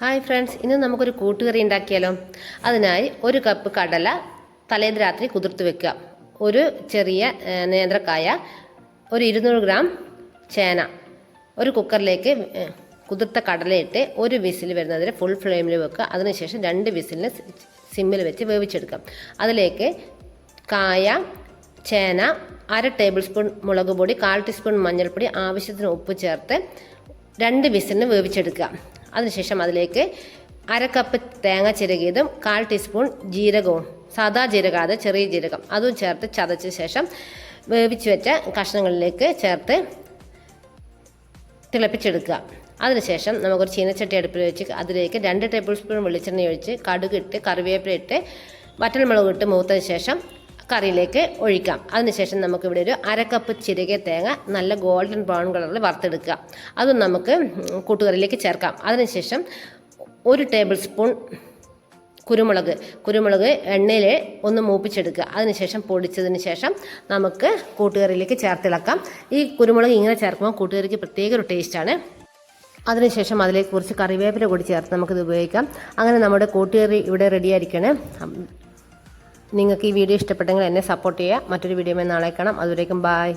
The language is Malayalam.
ഹായ് ഫ്രണ്ട്സ് ഇന്ന് നമുക്കൊരു കൂട്ടുകറി ഉണ്ടാക്കിയാലോ? അതിനായി ഒരു കപ്പ് കടല തലേന്ന് രാത്രി കുതിർത്ത് വെക്കുക. ഒരു ചെറിയ നേന്ത്രക്കായ ഒരു ഇരുന്നൂറ് ഗ്രാം ചേന. ഒരു കുക്കറിലേക്ക് കുതിർത്ത കടലയിട്ട് ഒരു വിസിൽ വരുന്നതിന് ഫുൾ ഫ്ലെയിമിൽ വെക്കുക. അതിനുശേഷം രണ്ട് വിസിലിന് സിമ്മിൽ വെച്ച് വേവിച്ചെടുക്കാം. അതിലേക്ക് കായ ചേന അര ടേബിൾ സ്പൂൺ മുളക് പൊടി കാൽ ടീസ്പൂൺ മഞ്ഞൾപ്പൊടി ആവശ്യത്തിന് ഉപ്പ് ചേർത്ത് രണ്ട് വിസിലിന് വേവിച്ചെടുക്കുക. അതിനുശേഷം അതിലേക്ക് അര കപ്പ് തേങ്ങ ചിരകിയതും കാൽ ടീസ്പൂൺ ജീരകവും സാദാ ജീരകാതെ ചെറിയ ജീരകം അതും ചേർത്ത് ചതച്ച ശേഷം വേവിച്ച് വെച്ച കഷ്ണങ്ങളിലേക്ക് ചേർത്ത് തിളപ്പിച്ചെടുക്കുക. അതിനുശേഷം നമുക്കൊരു ചീനച്ചട്ടി അടുപ്പിൽ വെച്ച് അതിലേക്ക് രണ്ട് ടേബിൾ സ്പൂൺ വെളിച്ചെണ്ണ ഒഴിച്ച് കടുകിട്ട് കറിവേപ്പില ഇട്ട് വറ്റൽമുളക് ഇട്ട് മൂത്തതിന് ശേഷം കറിയിലേക്ക് ഒഴിക്കാം. അതിനുശേഷം നമുക്കിവിടെ ഒരു അരക്കപ്പ് ചിരകിയ തേങ്ങ നല്ല ഗോൾഡൻ ബ്രൗൺ കളറിൽ വറുത്തെടുക്കുക. അതും നമുക്ക് കൂട്ടുകറിയിലേക്ക് ചേർക്കാം. അതിനുശേഷം ഒരു ടേബിൾ സ്പൂൺ കുരുമുളക്. കുരുമുളക് എണ്ണയിൽ ഒന്ന് മൂപ്പിച്ചെടുക്കുക. അതിനുശേഷം പൊടിച്ചതിന് ശേഷം നമുക്ക് കൂട്ടുകറിയിലേക്ക് ചേർത്തിളക്കാം. ഈ കുരുമുളക് ഇങ്ങനെ ചേർക്കുമ്പോൾ കൂട്ടുകറിക്ക് പ്രത്യേക ഒരു ടേസ്റ്റാണ്. അതിനുശേഷം അതിലേക്ക് കുറച്ച് കറിവേപ്പില കൂടി ചേർത്ത് നമുക്കിത് ഉപയോഗിക്കാം. അങ്ങനെ നമ്മുടെ കൂട്ടുകറി ഇവിടെ റെഡി ആയിരിക്കണം. നിങ്ങൾക്ക് ഈ വീഡിയോ ഇഷ്ടപ്പെട്ടെങ്കിൽ എന്നെ സപ്പോർട്ട് ചെയ്യുക. മറ്റൊരു വീഡിയോ നാളെ കാണാം. അതുവരേക്കും ബായ്